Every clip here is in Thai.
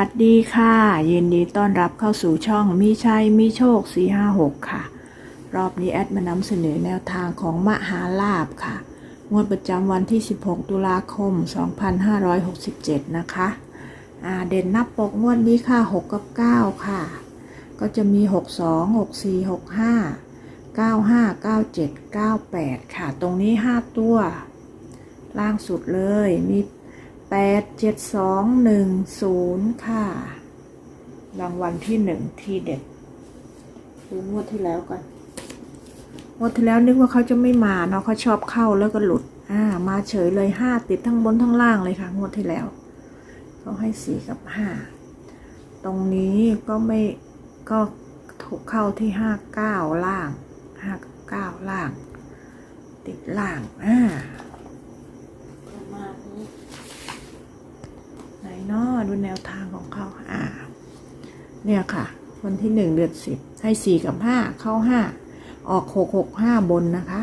ัสดีค่ะยินดีต้อนรับเข้าสู่ช่องมีชัยมีโชค 456 ค่ะ รอบนี้แอดมานำเสนอแนวทางของมหาลาบค่ะ งวดประจำวันที่ 16 ตุลาคม 2567 นะคะอาเด่นนับปกงวดนี้ค่ะ 6 กับ 9 ค่ะ ก็จะมี 62 64 65 95 97 98 ค่ะ ตรงนี้ 5 ตัว ล่างสุดเลยมี แปดเจ็ดสองหนึ่งศูนย์ค่ะ รางวัลที่หนึ่งที่เด็ดดูงวดที่แล้วกันงวดที่แล้วนึกว่าเขาจะไม่มาเนาะเขาชอบเข้าแล้วก็หลุด อ่า มาเฉยเลยห้าติดทั้งบนทั้งล่างเลยค่ะงวดที่แล้วเขาให้สี่กับห้าตรงนี้ก็ไม่ก็ถูกเข้าที่ห้าเก้าล่างห้าเก้าล่าง ติดล่าง อ่าประมาณนี้ ไหนเนาะดูแนวทางของเขา อ่า เนี่ยค่ะ วันที่หนึ่งเดือนสิบให้สี่กับห้าเข้าห้าออกหกหกห้าบนนะคะ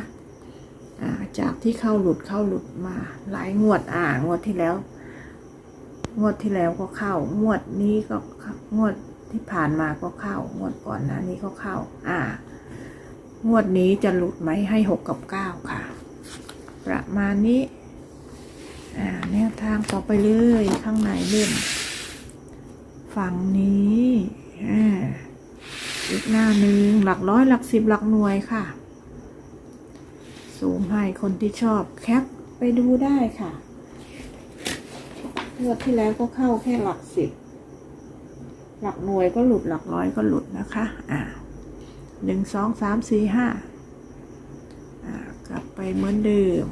จากที่เข้าหลุดเข้าหลุดมา หลายงวดอ่างวดที่แล้ว งวดที่แล้วก็เข้างวดนี้ก็งวดที่ผ่านมาก็เข้างวดก่อนนะนี้ก็เข้า อ่างวดนี้จะหลุดไหมให้หกกับเก้าค่ะ ประมาณนี้อ่าแนวทางต่อไปเลยข้างในเล่ม ฝั่งนี้5อีกหน้าหนึ่งหลักร้อยหลักสิบหลักหน่วยค่ะซูมให้คนที่ชอบแคปไปดูได้ค่ะงวดที่แล้วก็เข้าแค่หลักสิบ หลักหน่วยก็หลุดหลักร้อยก็หลุดนะคะ อ่าหนึ่งสองสามสี่ห้าอ่ากลับไปเหมือนเดิม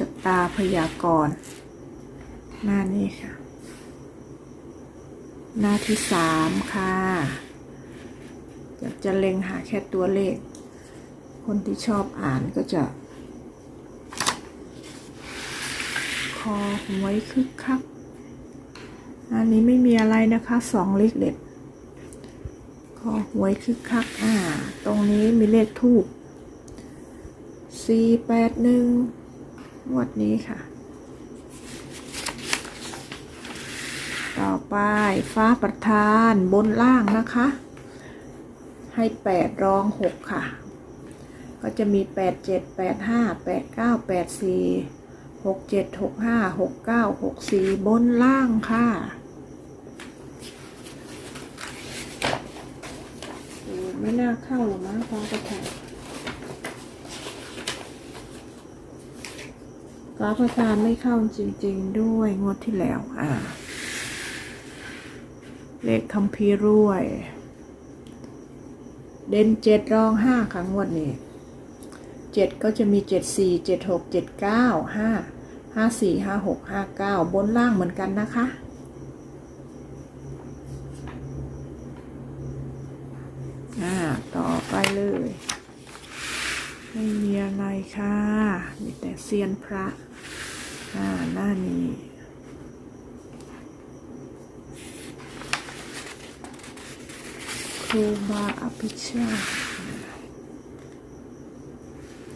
ชะตาพยากรณ์หน้านี้ค่ะ หน้าที่สามค่ะอยากจะเล็งหาแค่ตัวเลข คนที่ชอบอ่านก็จะคอหวยคึกคัก อันนี้ไม่มีอะไรนะคะสองเลขเด็ด คอหวยคึกคัก อ่า ตรงนี้มีเลขทูบสี่แปดหนึ่ง งวดนี้ค่ะ ต่อไปฟ้าประธานบนล่างนะคะ ให้แปดรองหกค่ะ ก็จะมีแปดเจ็ดแปดห้าแปดเก้าแปดสี่หกเจ็ดหกห้าหกเก้าหกสี่บนล่างค่ะโอ้ไม่น่าเข้าหรอกมั้งฟ้าประธาน ฟ้าประธานไม่เข้าจริง ๆ ด้วยงวดที่แล้ว อ่า เลขคัมภีร์รวย เด่นเจ็ดรองห้าค่ะงวดนี้เจ็ดก็จะมีเจ็ดสี่เจ็ดหกเจ็ดเก้าห้าห้าสี่ห้าหกห้าเก้าบนล่างเหมือนกันนะคะอ่าต่อไปเลย ไม่มีอะไรค่ะ มีแต่เซียนพระ อ่าหน้านี้ครูบาอภิชาติ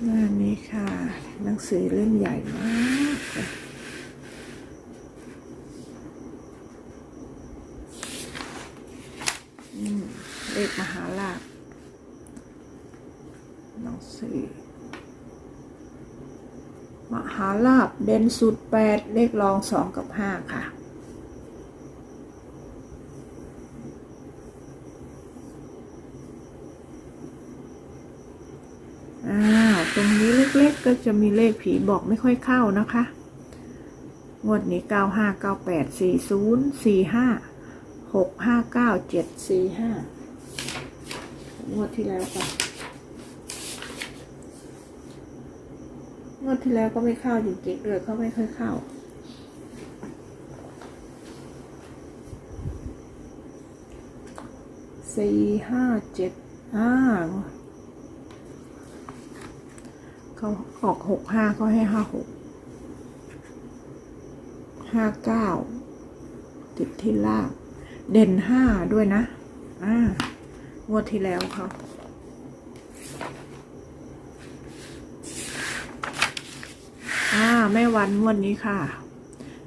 หน้านี้ค่ะ หนังสือเล่มใหญ่มากเลยอืมเลขมหาลาภหนังสือ มหาลาบ เด่นสุดแปดเลขรองสองกับห้าค่ะอ่าว ตรงนี้เล็กๆก็จะมีเลขผีบอกไม่ค่อยเข้านะคะ งวดนี้เก้าห้าเก้าแปดสี่ศูนย์สี่ห้าหกห้าเก้าเจ็ดสี่ห้างวดที่แล้วค่ะ งวดที่แล้วก็ไม่เข้าจริงๆเลยเขาไม่เคยเข้า สี่ห้าเจ็ดอ่าเขาออกหกห้าเขาให้ห้าหกห้าเก้าติดที่ล่าง เด่นห้าด้วยนะ อ่างวดที่แล้วเขา อ่า แม่วันงวดนี้ค่ะ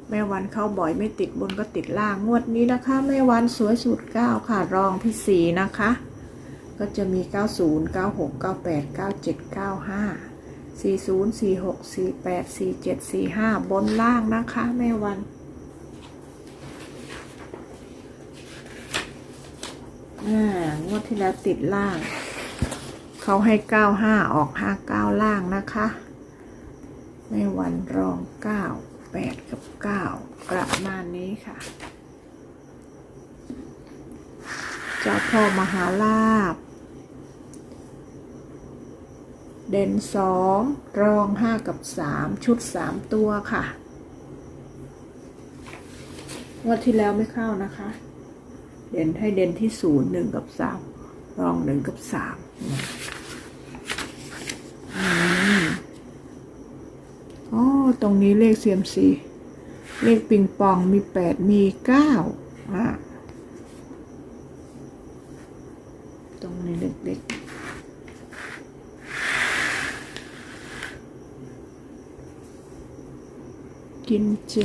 แม่วันเข้าบ่อยไม่ติดบนก็ติดล่างงวดนี้นะคะ แม่วันสวยสุดเก้าค่ะ รองที่สี่นะคะ ก็จะมี90 96 98 97 95 40 46 48 47 45บนล่างนะคะ แม่วันงวดที่แล้วติดล่าง เขาให้95ออก59ล่างนะคะ แม่วันรอง9 8กับ9ประมาณนี้ค่ะ เจ้าพ่อมหาลาบ เด่นสองรองห้ากับสามชุดสามตัวค่ะงวดที่แล้วไม่เข้านะคะ เด่นให้เด่นที่ศูนย์หนึ่งกับสามรองหนึ่งกับสามอืมอ๋อต รงนี้เลขเซียมซีเลขปิงปองมีแปดมีเก้าอะตรงนี้เล็กๆกินเจ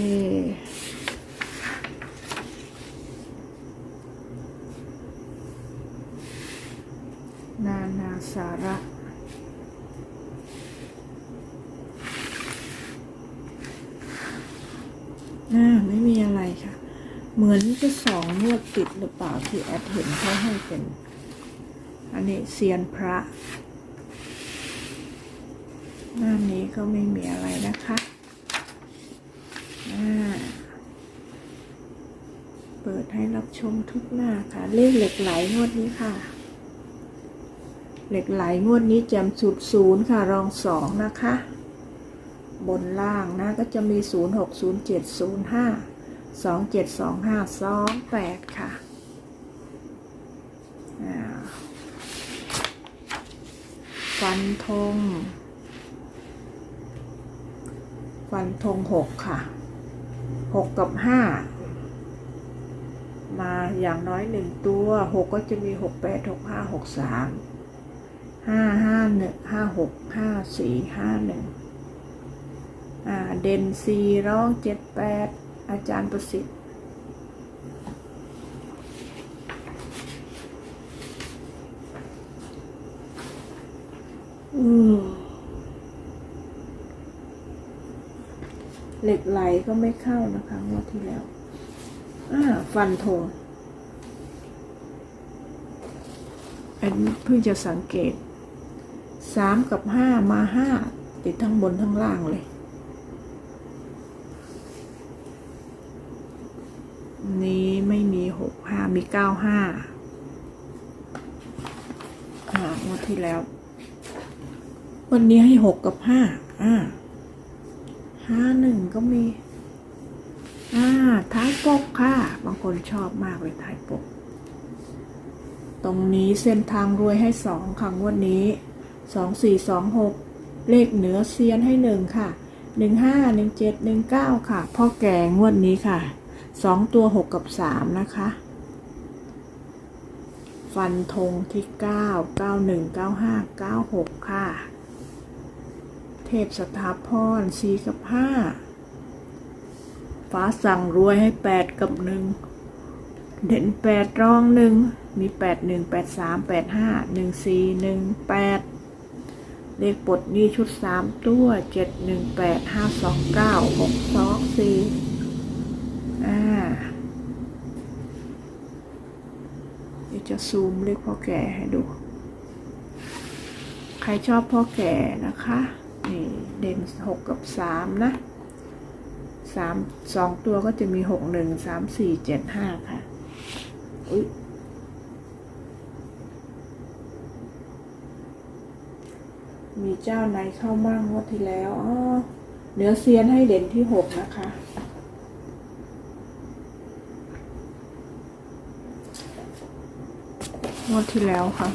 นานาสาระ อ่าไม่มีอะไรค่ะ เหมือนจะสองงวดติดหรือเปล่าที่แอดเห็นเขาให้เป็น อันนี้เซียนพระหน้านี้ก็ไม่มีอะไรนะคะอ่าเปิดให้รับชมทุกหน้าค่ะ เลขเหล็กไหลงวดนี้ค่ะ เหล็กไหลงวดนี้แจมสุดศูนย์ค่ะ รองสองนะคะ บนล่างนะ ก็จะมี 0 6 0 7 0 5 2 7 2 5 2 8 ค่ะ ฟันธง ฟันธง 6 ค่ะ 6 กับ 5 มาอย่างน้อย 1 ตัว 6 ก็จะมี 6 8 6 5 6 3 5 5 1 5 6 5 4 5 1 เด่นสี่ร้องเจ็ดแปดอาจารย์ประสิทธิ์เหล็กไหลก็ไม่เข้านะคะงวดที่แล้วฟันธงอันเพิ่งจะสังเกตสามกับห้ามาห้าติดทั้งบนทั้งล่างเลย นี้ไม่มีหกห้ามีเก้าห้าอ่างวดที่แล้ว วันนี้ให้หกกับห้าอ่าห้าหนึ่งก็มีอ่าท้ายปกค่ะ บางคนชอบมากเลยท้ายปก ตรงนี้เส้นทางรวยให้สองค่ะงวดนี้สองสี่สองหกเลขเหนือเซียนให้หนึ่งค่ะหนึ่งห้าหนึ่งเจ็ดหนึ่งเก้าค่ะ พ่อแก่งวดนี้ค่ะ สองตัวหกกับสามนะคะ ฟันธงที่เก้าเก้าหนึ่งเก้าห้าเก้าหกค่ะ เทพสถาพรสี่กับห้าฟ้าสั่งรวยให้แปดกับหนึ่งเด่นแปดรองหนึ่งมีแปดหนึ่งแปดสามแปดห้าหนึ่งสี่หนึ่งแปดเลขปลดหนี้ชุดสามตัวเจ็ดหนึ่งแปดห้าสองเก้าหกสองสี่ เดี๋ยวจะซูมเลขพ่อแก่ให้ดู ใครชอบพ่อแก่นะคะ นี่เด่นหกกับสามนะสามสองตัวก็จะมีหกหนึ่งสามสี่เจ็ดห้าค่ะ อุ๊ยมีเจ้าไหนเข้ามั่งงวดที่แล้วอ๋อเนื้อเซียนให้เด่นที่หกนะคะ งวดที่แล้วค่ะ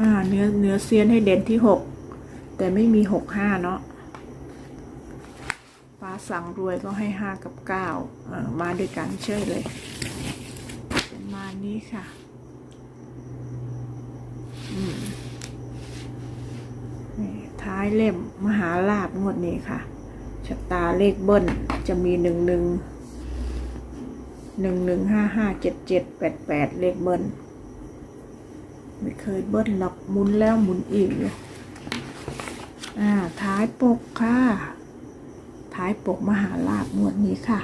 อ่า เนื้อเนื้อเซียนให้เด่นที่หกแต่ไม่มีหกห้าเนาะฟ้าสั่งรวยก็ให้ห้ากับเก้ามาด้วยกันเช่ยเลยประมาณนี้ค่ะ อืมท้ายเล่มมหาลาบงวดนี้ค่ะชะตาเลขเบิ้ลจะมีหนึ่งหนึ่ง หนึ่งหนึ่งห้าห้าเจ็ดเจ็ดแปดแปดเลขเบิ้ลไม่เคยเบิ้ลหรอกหมุนแล้วหมุนอีกเลยอ่าท้ายปกค่ะ ท้ายปกมหาลาบงวดนี้ค่ะ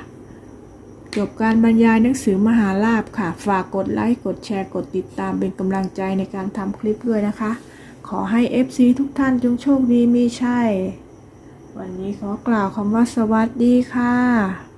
จบการบรรยายหนังสือมหาลาบค่ะ ฝากกดไลค์ กดแชร์ กดติดตามเป็นกำลังใจในการทำคลิปด้วยนะคะ ขอให้ FC ทุกท่านจงโชคดีมีชัยวันนี้ขอกล่าวคำว่าสวัสดีค่ะ